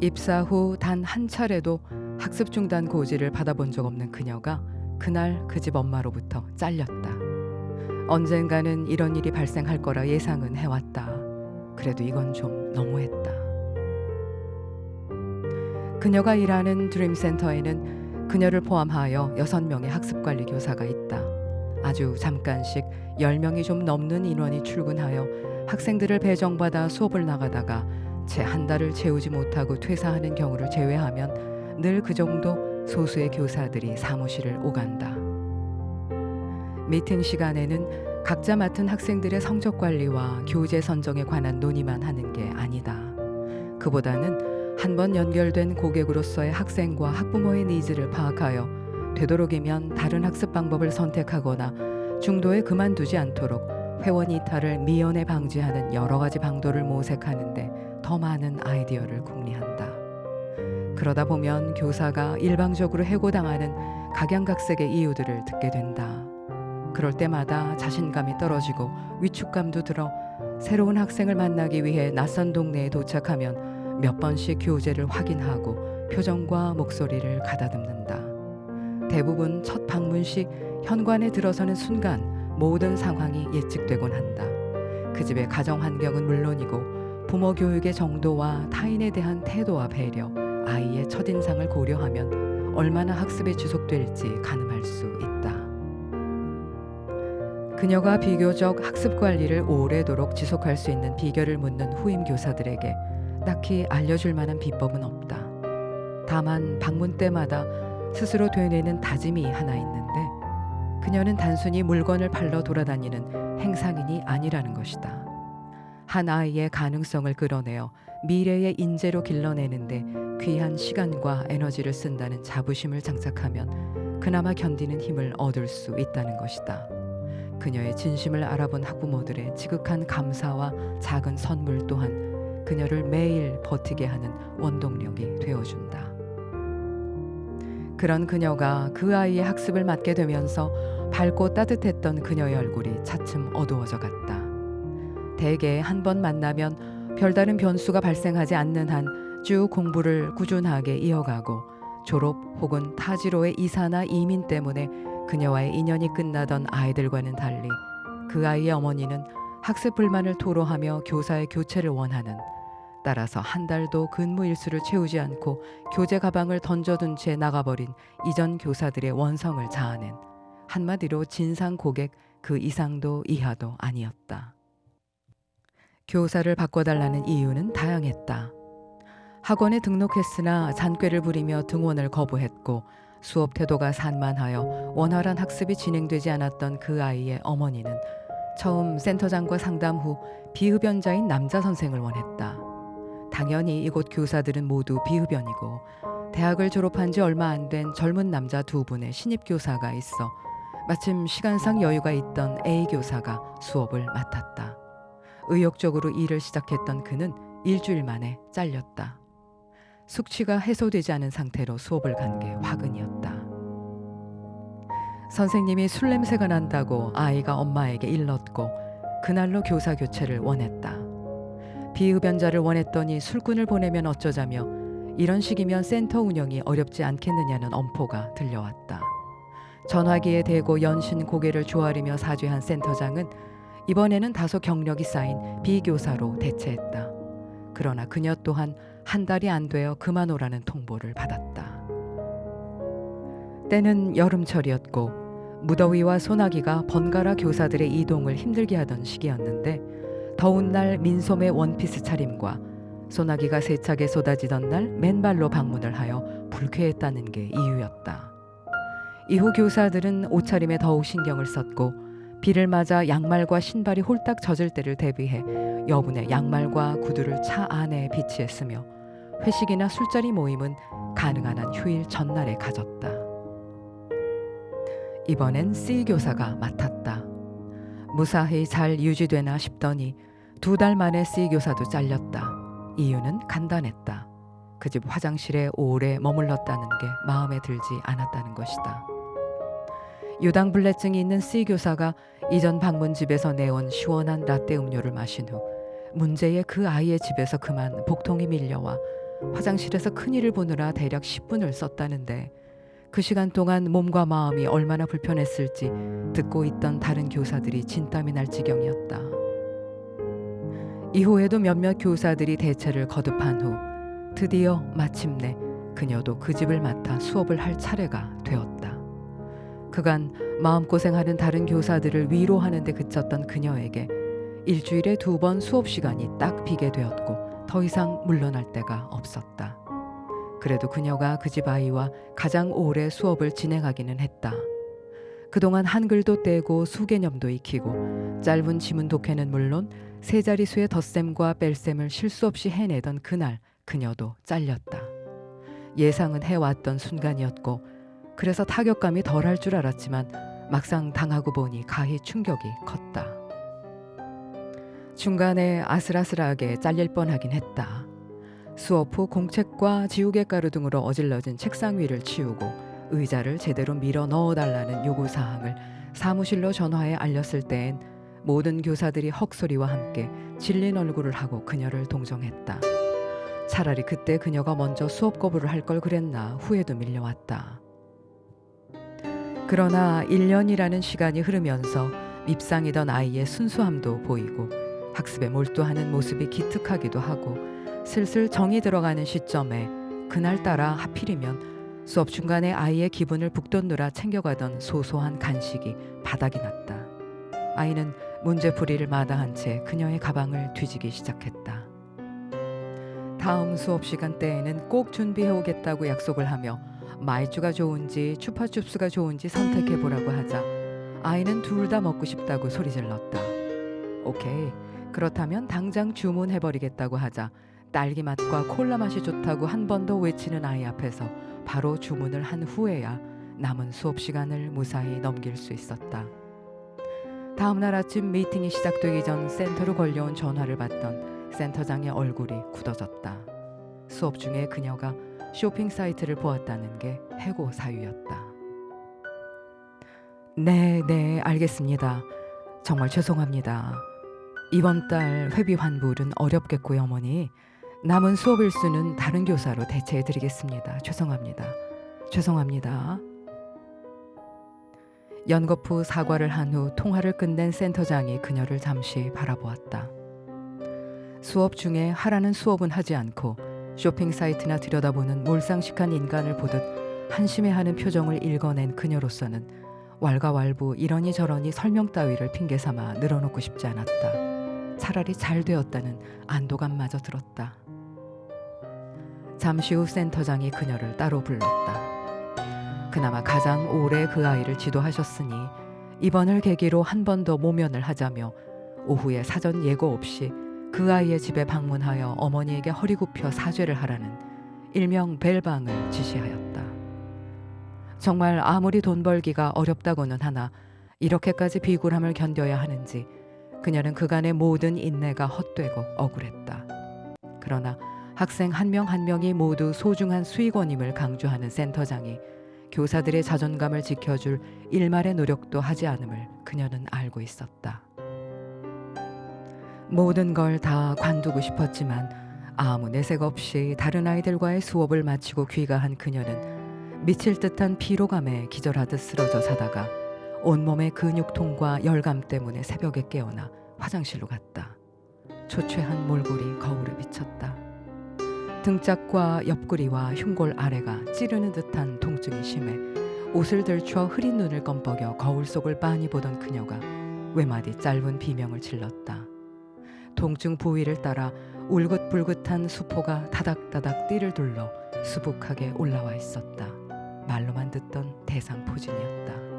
입사 후 단 한 차례도 학습 중단 고지를 받아본 적 없는 그녀가 그날 그 집 엄마로부터 잘렸다. 언젠가는 이런 일이 발생할 거라 예상은 해왔다. 그래도 이건 좀 너무했다. 그녀가 일하는 드림센터에는 그녀를 포함하여 여섯 명의 학습관리 교사가 있다. 아주 잠깐씩 10명이 좀 넘는 인원이 출근하여 학생들을 배정받아 수업을 나가다가 채 한 달을 채우지 못하고 퇴사하는 경우를 제외하면 늘 그 정도 소수의 교사들이 사무실을 오간다. 미팅 시간에는 각자 맡은 학생들의 성적 관리와 교재 선정에 관한 논의만 하는 게 아니다. 그보다는 한 번 연결된 고객으로서의 학생과 학부모의 니즈를 파악하여 되도록이면 다른 학습 방법을 선택하거나 중도에 그만두지 않도록 회원 이탈을 미연에 방지하는 여러 가지 방도를 모색하는데 더 많은 아이디어를 궁리한다. 그러다 보면 교사가 일방적으로 해고당하는 각양각색의 이유들을 듣게 된다. 그럴 때마다 자신감이 떨어지고 위축감도 들어 새로운 학생을 만나기 위해 낯선 동네에 도착하면 몇 번씩 교재를 확인하고 표정과 목소리를 가다듬는다. 대부분 첫 방문 시 현관에 들어서는 순간 모든 상황이 예측되곤 한다. 그 집의 가정 환경은 물론이고 부모 교육의 정도와 타인에 대한 태도와 배려, 아이의 첫인상을 고려하면 얼마나 학습이 지속될지 가늠할 수 있다. 그녀가 비교적 학습 관리를 오래도록 지속할 수 있는 비결을 묻는 후임 교사들에게 딱히 알려줄 만한 비법은 없다. 다만 방문 때마다 스스로 되뇌는 다짐이 하나 있는데 그녀는 단순히 물건을 팔러 돌아다니는 행상인이 아니라는 것이다. 한 아이의 가능성을 끌어내어 미래의 인재로 길러내는데 귀한 시간과 에너지를 쓴다는 자부심을 장착하면 그나마 견디는 힘을 얻을 수 있다는 것이다. 그녀의 진심을 알아본 학부모들의 지극한 감사와 작은 선물 또한 그녀를 매일 버티게 하는 원동력이 되어준다. 그런 그녀가 그 아이의 학습을 맡게 되면서 밝고 따뜻했던 그녀의 얼굴이 차츰 어두워져 갔다. 대개 한 번 만나면 별다른 변수가 발생하지 않는 한 쭉 공부를 꾸준하게 이어가고 졸업 혹은 타지로의 이사나 이민 때문에 그녀와의 인연이 끝나던 아이들과는 달리 그 아이의 어머니는 학습 불만을 토로하며 교사의 교체를 원하는 따라서 한 달도 근무 일수를 채우지 않고 교재 가방을 던져둔 채 나가버린 이전 교사들의 원성을 자아낸 한마디로 진상 고객 그 이상도 이하도 아니었다. 교사를 바꿔달라는 이유는 다양했다. 학원에 등록했으나 잔꾀를 부리며 등원을 거부했고 수업 태도가 산만하여 원활한 학습이 진행되지 않았던 그 아이의 어머니는 처음 센터장과 상담 후 비흡연자인 남자 선생을 원했다. 당연히 이곳 교사들은 모두 비흡연이고 대학을 졸업한 지 얼마 안 된 젊은 남자 두 분의 신입 교사가 있어 마침 시간상 여유가 있던 A 교사가 수업을 맡았다. 의욕적으로 일을 시작했던 그는 일주일 만에 잘렸다. 숙취가 해소되지 않은 상태로 수업을 간 게 화근이었다. 선생님이 술 냄새가 난다고 아이가 엄마에게 일렀고 그날로 교사 교체를 원했다. 비흡연자를 원했더니 술꾼을 보내면 어쩌자며 이런 식이면 센터 운영이 어렵지 않겠느냐는 엄포가 들려왔다. 전화기에 대고 연신 고개를 조아리며 사죄한 센터장은 이번에는 다소 경력이 쌓인 비교사로 대체했다. 그러나 그녀 또한 한 달이 안 되어 그만 오라는 통보를 받았다. 때는 여름철이었고 무더위와 소나기가 번갈아 교사들의 이동을 힘들게 하던 시기였는데 더운 날 민소매 원피스 차림과 소나기가 세차게 쏟아지던 날 맨발로 방문을 하여 불쾌했다는 게 이유였다. 이후 교사들은 옷차림에 더욱 신경을 썼고 비를 맞아 양말과 신발이 홀딱 젖을 때를 대비해 여분의 양말과 구두를 차 안에 비치했으며 회식이나 술자리 모임은 가능한 한 휴일 전날에 가졌다. 이번엔 C 교사가 맡았다. 무사히 잘 유지되나 싶더니 두 달 만에 C 교사도 잘렸다. 이유는 간단했다. 그 집 화장실에 오래 머물렀다는 게 마음에 들지 않았다는 것이다. 유당불내증이 있는 C 교사가 이전 방문집에서 내온 시원한 라떼 음료를 마신 후 문제의 그 아이의 집에서 그만 복통이 밀려와 화장실에서 큰일을 보느라 대략 10분을 썼다는데 그 시간 동안 몸과 마음이 얼마나 불편했을지 듣고 있던 다른 교사들이 진땀이 날 지경이었다. 이후에도 몇몇 교사들이 대체를 거듭한 후 드디어 마침내 그녀도 그 집을 맡아 수업을 할 차례가 되었다. 그간 마음고생하는 다른 교사들을 위로하는 데 그쳤던 그녀에게 일주일에 두 번 수업 시간이 딱 비게 되었고 더 이상 물러날 데가 없었다. 그래도 그녀가 그 집 아이와 가장 오래 수업을 진행하기는 했다. 그동안 한글도 떼고 수개념도 익히고 짧은 지문 독해는 물론 세 자릿수의 덧셈과 뺄셈을 실수 없이 해내던 그날 그녀도 잘렸다. 예상은 해왔던 순간이었고 그래서 타격감이 덜할 줄 알았지만 막상 당하고 보니 가히 충격이 컸다. 중간에 아슬아슬하게 잘릴 뻔하긴 했다. 수업 후 공책과 지우개 가루 등으로 어질러진 책상 위를 치우고 의자를 제대로 밀어 넣어달라는 요구 사항을 사무실로 전화해 알렸을 때엔 모든 교사들이 헉소리와 함께 질린 얼굴을 하고 그녀를 동정했다. 차라리 그때 그녀가 먼저 수업 거부를 할 걸 그랬나 후회도 밀려왔다. 그러나 1년이라는 시간이 흐르면서 밉상이던 아이의 순수함도 보이고 학습에 몰두하는 모습이 기특하기도 하고 슬슬 정이 들어가는 시점에 그날따라 하필이면 수업 중간에 아이의 기분을 북돋느라 챙겨가던 소소한 간식이 바닥이 났다. 아이는 문제풀이를 마다한 채 그녀의 가방을 뒤지기 시작했다. 다음 수업 시간 때에는 꼭 준비해 오겠다고 약속을 하며 마이쮸가 좋은지 추파춥스가 좋은지 선택해 보라고 하자 아이는 둘 다 먹고 싶다고 소리질렀다. 오케이. 그렇다면 당장 주문해 버리겠다고 하자 딸기 맛과 콜라 맛이 좋다고 한 번 더 외치는 아이 앞에서 바로 주문을 한 후에야 남은 수업 시간을 무사히 넘길 수 있었다. 다음 날 아침 미팅이 시작되기 전 센터로 걸려온 전화를 받던 센터장의 얼굴이 굳어졌다. 수업 중에 그녀가 쇼핑 사이트를 보았다는 게 해고 사유였다. 네, 네, 알겠습니다. 정말 죄송합니다. 이번 달 회비 환불은 어렵겠고요, 어머니. 남은 수업 일수는 다른 교사로 대체해 드리겠습니다. 죄송합니다. 죄송합니다. 후 사과를 한 후 통화를 끝낸 센터장이 그녀를 잠시 바라보았다. 수업 중에 하라는 수업은 하지 않고 쇼핑 사이트나 들여다보는 몰상식한 인간을 보듯 한심해하는 표정을 읽어낸 그녀로서는 왈가왈부 이러니 저러니 설명 따위를 핑계 삼아 늘어놓고 싶지 않았다. 차라리 잘 되었다는 안도감마저 들었다. 잠시 후 센터장이 그녀를 따로 불렀다. 그나마 가장 오래 그 아이를 지도하셨으니 이번을 계기로 한 번 더 모면을 하자며 오후에 사전 예고 없이 그 아이의 집에 방문하여 어머니에게 허리 굽혀 사죄를 하라는 일명 벨방을 지시하였다. 정말 아무리 돈 벌기가 어렵다고는 하나 이렇게까지 비굴함을 견뎌야 하는지 그녀는 그간의 모든 인내가 헛되고 억울했다. 그러나 학생 한 명한 명이 모두 소중한 수익원임을 강조하는 센터장이 교사들의 자존감을 지켜줄 일말의 노력도 하지 않음을 그녀는 알고 있었다. 모든 걸 다 관두고 싶었지만 아무 내색 없이 다른 아이들과의 수업을 마치고 귀가한 그녀는 미칠 듯한 피로감에 기절하듯 쓰러져 자다가 온몸의 근육통과 열감 때문에 새벽에 깨어나 화장실로 갔다. 초췌한 몰골이 거울에 비쳤다. 등짝과 옆구리와 흉골 아래가 찌르는 듯한 통증이 심해 옷을 들춰 흐린 눈을 껌뻑여 거울 속을 빤히 보던 그녀가 외마디 짧은 비명을 질렀다. 통증 부위를 따라 울긋불긋한 수포가 다닥다닥 띠를 둘러 수북하게 올라와 있었다. 말로만 듣던 대상포진이었다.